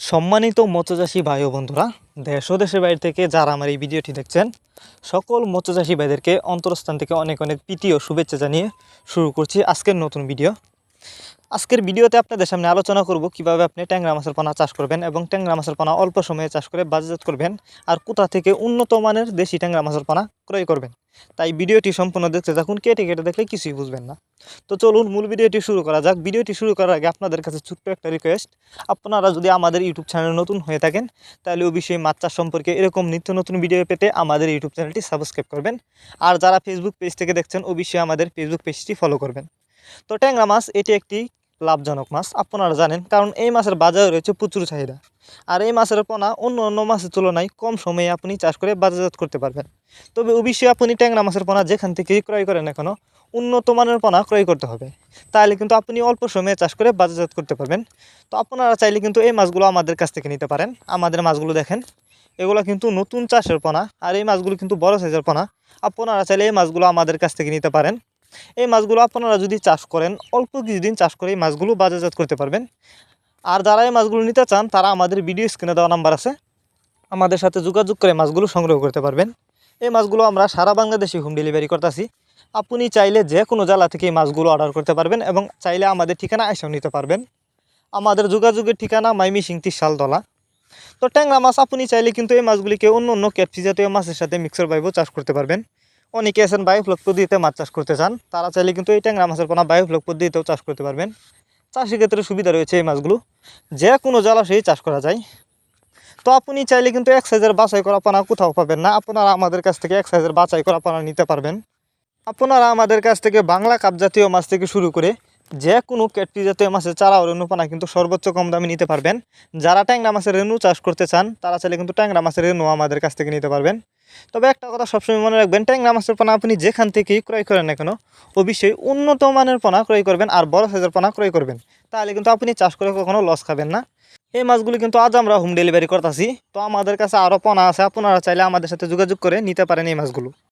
সম্মানিত মৎস্যচাষী ভাই ও বন্ধুরা, দেশ ও দেশের বাইরে থেকে যারা আমার এই ভিডিওটি দেখছেন, সকল মৎস্যচাষী ভাইদেরকে অন্তরস্থান থেকে অনেক অনেক প্রীতি ও শুভেচ্ছা জানিয়ে শুরু করছি আজকের নতুন ভিডিও। আজকের ভিডিওতে আপনাদের সামনে আলোচনা করব কীভাবে আপনি ট্যাংরা মাছের পোনা চাষ করবেন এবং ট্যাংরা মাছের পোনা অল্প সময়ে চাষ করে বাজারজাত করবেন আর কোথা থেকে উন্নত মানের দেশি ট্যাংরা মাছের পোনা ক্রয় করবেন। তাই ভিডিওটি সম্পূর্ণ দেখতে থাকুন, কেটে কেটে দেখলে কিছুই বুঝবেন না। তো চলুন মূল ভিডিওটি শুরু করা যাক। ভিডিওটি শুরু করার আগে আপনাদের কাছে ছোট্ট একটা রিকোয়েস্ট আপনারা যদি আমাদের ইউটিউব চ্যানেল নতুন হয়ে থাকেন, তাহলে অবশ্যই মাছ চাষ সম্পর্কে এরকম নিত্য নতুন ভিডিও পেতে আমাদের ইউটিউব চ্যানেলটি সাবস্ক্রাইব করবেন। আর যারা ফেসবুক পেজ থেকে দেখছেন, অবশ্যই আমাদের ফেসবুক পেজটি ফলো করবেন। তো ট্যাংরা মাছ, এটি একটি লাভজনক মাছ, আপনারা জানেন, কারণ এই মাছের বাজারে রয়েছে প্রচুর চাহিদা। আর এই মাছের পোনা অন্য অন্য মাছের তুলনায় কম সময়ে আপনি চাষ করে বাজারজাত করতে পারবেন। তবে অবশ্যই আপনি ট্যাংরা মাছের পোনা যেখান থেকেই ক্রয় করেন কেন, উন্নত মানের পোনা ক্রয় করতে হবে। তাহলে কিন্তু আপনি অল্প সময়ে চাষ করে বাজারজাত করতে পারবেন। তো আপনারা চাইলে কিন্তু এই মাছগুলো আমাদের কাছ থেকে নিতে পারেন। আমাদের মাছগুলো দেখেন, এগুলো কিন্তু নতুন চাষের পোনা, আর এই মাছগুলো কিন্তু বড় সাইজের পোনা। আপনারা চাইলে এই মাছগুলো আমাদের কাছ থেকে নিতে পারেন। এই মাছগুলো আপনারা যদি চাষ করেন, অল্প কিছুদিন চাষ করে এই মাছগুলো বাজারজাত করতে পারবেন। আর যারা এই মাছগুলো নিতে চান, তারা আমাদের ভিডিও স্ক্রিনে দেওয়া নাম্বার আছে। আমাদের সাথে যোগাযোগ করে মাছগুলো সংগ্রহ করতে পারবেন। এই মাছগুলো আমরা সারা বাংলাদেশে হোম ডেলিভারি করতেছি। আপনি চাইলে যে কোনো জেলা থেকে এই মাছগুলো অর্ডার করতে পারবেন এবং চাইলে আমাদের ঠিকানা এসেও নিতে পারবেন। আমাদের যোগাযোগের ঠিকানা মাইমি মাইমিসিং শালতলা তো ট্যাংরা মাছ আপনি চাইলে কিন্তু এই মাছগুলিকে অন্য অন্য ক্যাটফি জাতীয় মাছের সাথে মিক্সার বাইবও চাষ করতে পারবেন। অনেকে আছেন বায়োফ্লক পদ্ধতিতে মাছ চাষ করতে চান, তারা চাইলে কিন্তু এই ট্যাংরা মাছের পোনা বায়োফ্লক পদ্ধতিতেও চাষ করতে পারবেন। চাষের ক্ষেত্রে সুবিধা রয়েছে এই মাছগুলো। যে কোনো জলাশয়েই চাষ করা যায়। তো আপনি চাইলে কিন্তু এক সাইজের বাছাই করা পানা কোথাও পাবেন না। আপনারা আমাদের কাছ থেকে এক সাইজের বাছাই করা পানা নিতে পারবেন। আপনারা আমাদের কাছ থেকে বাংলা কাপ জাতীয় মাছ থেকে শুরু করে যে কোনো ক্যাটফি জাতীয় মাছের চারা ও রেণু পোনা কিন্তু সর্বোচ্চ কম দামে নিতে পারবেন। যারা ট্যাংরা মাছের রেণু চাষ করতে চান, তারা চাইলে কিন্তু ট্যাংরা মাছের রেণু আমাদের কাছ থেকে নিতে পারবেন। তবে একটা কথা সবসময় মনে রাখবেন, ট্যাংরা মাছের পোনা আপনি যেখান থেকেই ক্রয় করেন না কেন, অবশ্যই উন্নত মানের পোনা ক্রয় করবেন আর বড় সাইজের পোনা ক্রয় করবেন। তাহলে কিন্তু আপনি চাষ করে কখনো লস খাবেন না। এই মাছগুলি কিন্তু আজ আমরা হোম ডেলিভারি করতেছি, তো আমাদের কাছে আরও পোনা আছে, আপনারা চাইলে আমাদের সাথে যোগাযোগ করে নিতে পারেন এই মাছগুলো।